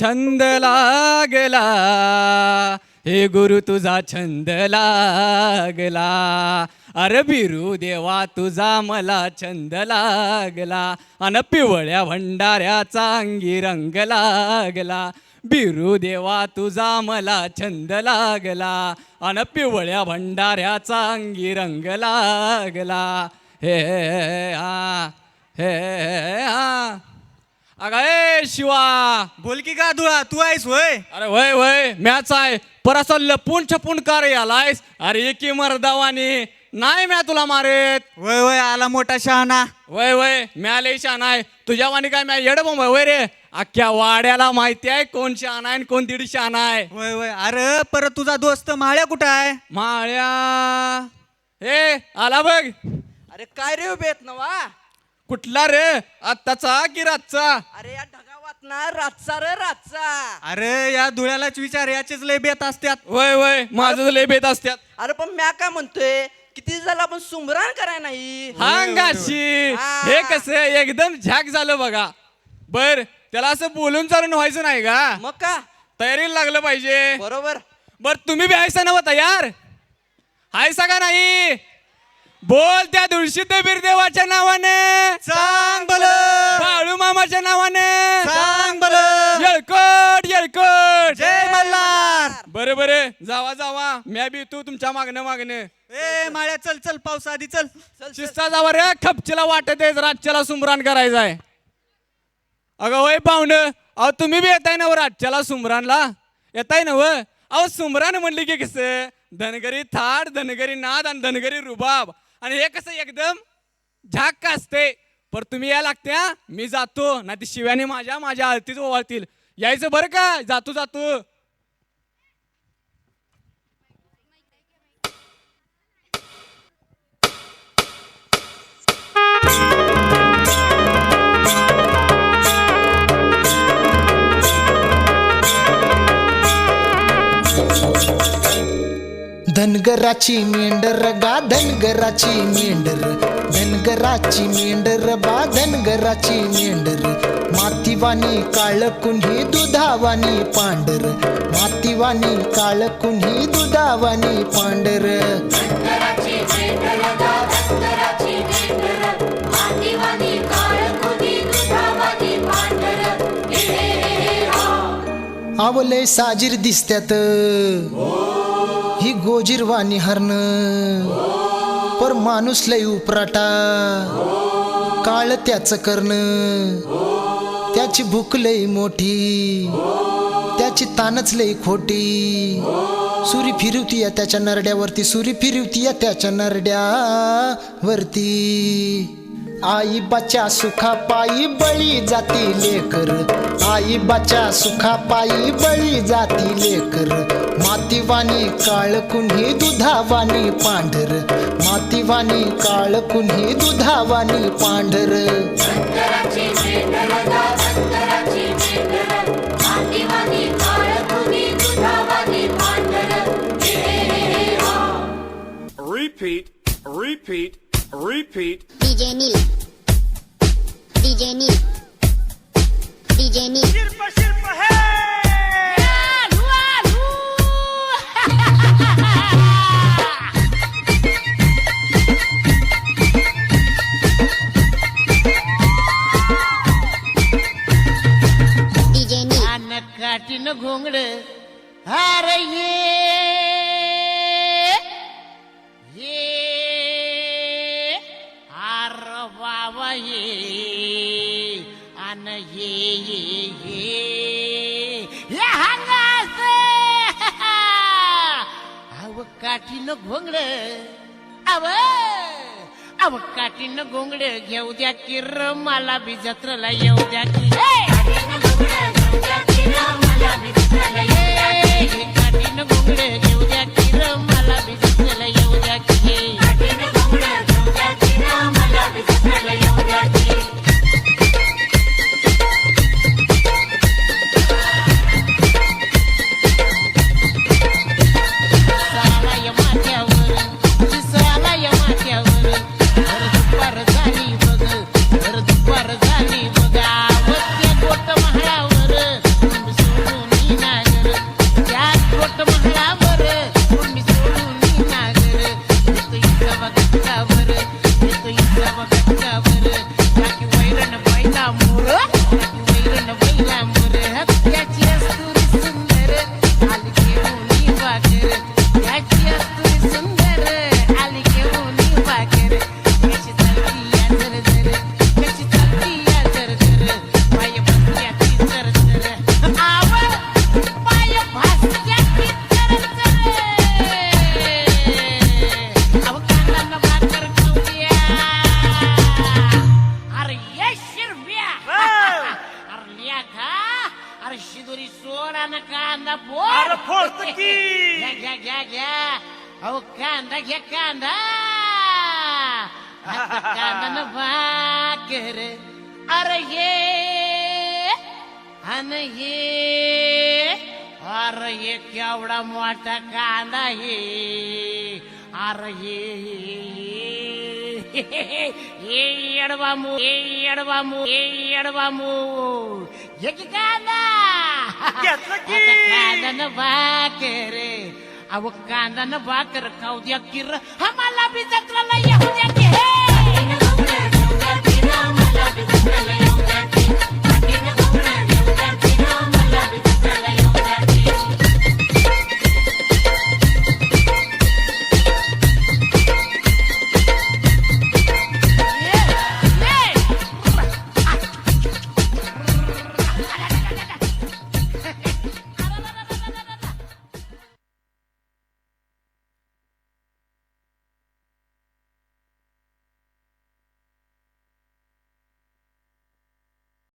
छंद लागला हे गुरु तुझा छंद लागला अरे बिरू देवा तुझा मला छंद लागला अन पिवळ्या भंडाऱ्याचा अंगी रंग लागला. बिरू देवा तुझा मला छंद लागला अन पिवळ्या भंडाऱ्याचा अंगी रंग लागला. हे हा हे हा अगं ए शिवा. बोल की का धुळा तू आहेस होय अरे वय वय मॅच आहे. पर असं लपून छपून कार यालायस? अरे की मर्दावानी. नाही म्या तुला मारेत. वय वय आला मोठा शहाणा. वय वय म्या लय शान आहे. तुझ्या वाणी काय म्या येड बोंब वय रे? अख्ख्या वाड्याला माहिती आहे कोण शान आहे आणि कोण दीड शान आहे. वय वय अरे परत तुझा दोस्त माळ्या कुठं आहे? माळ्या. हे आला बघ. अरे काय रे बेत नवा? कुठला रे? आत्ताचा की रातचा? अरे या ढगा वाचना रातचा रे रातचा. अरे या धुळ्यालाच विचार याचेच लय बेत असत्यात. वय वय माझं लय बेत असत्यात. अरे पण म्या काय म्हणतोय किती झालं आपण सुमरान कराय नाही? हांगाशी हा. हे कसं एकदम झाक झालं बघा. बर त्याला असं बोलून चालून व्हायचं नाही का? मग का? तयारीला लागलं पाहिजे. बरोबर. बर तुम्ही बी हायसा नव तयार हायसा का नाही? बोल त्या दुळशीत बिरदेवाच्या नावाने. सांग बल बाळू मामाच्या नावाने. सांग बल येळकोट येळकोट. जय मल्हार. बरे बरे. जावा जावा. म्या बी तू तुमच्या मागणं मागणं. ए माळ्या चल चल पाऊस आधी चल. शिस्ता जावा रे. खपचीला वाटत आहे रातच्याला सुमरान करायचं आहे. अगं होय पाहुणं. अहो तुम्ही बी येताय ना रातच्याला सुमरानला येताय ना व अहो सुमरान म्हणली की कसं? धनगरी थाट धनगरी नाद आणि धनगरी रुबाब. आणि हे कसं एकदम झाक का असते. पर तुम्ही या लागत्या मी जातो. ना ती शिव्याने माझ्या माझ्या आळतीच ओवाळतील. यायचं बरं का? जातो जातो. धनगराची मेंढर गा धनगराची मेंढर. धनगराची मेंढर बा धनगराची मेंढर. मातीवानी काळ कुन्ही दुधावानी पांढर. मातीवानी काळ कुन्ही दुधावानी पांढर. आवले साजीर दिसत्यात. ही गोजीरवाणी हरण. पर माणूस लय उपराटा. काळ त्याच करण. त्याची भूक लय मोठी. त्याची तानच लय खोटी. सुरी फिरवती या त्याच्या नरड्यावरती. सुरी फिरवती या त्याच्या नरड्यावरती. आई बच्चा सुखा पायी बळी जाती लेकर. आई बच्चा सुखा पायी बळी जाती लेकर. मातीवानी काळ कुन्ही दुधावानी पांढर मातीवानी काळ कुन्ही दुधावानी पांढर Repeat, repeat, repeat. DJ Neil. DJ Neil. काठीन घोंगड अरे ये अर बाबा ये अन ये ये. ये हंगास. अव काठीन घोंगड. अव अव काठीन घोंगड. घेऊ द्या की र मला बी जत्रेला येऊ द्या की. हे! काठीनं घोंगडं ना कांदा फोड घ्या घ्या घ्या घ्या अहो कांदा घ्या कांदा आता कांदा न भाकर अरे ये अन ये अरे ये केवढा मोठा कांदा हे ये की कांदा भाकर अहो कांदा न भाकर खाऊ द्या किर. आम्हाला बी जत्राला येऊ द्या की. हे!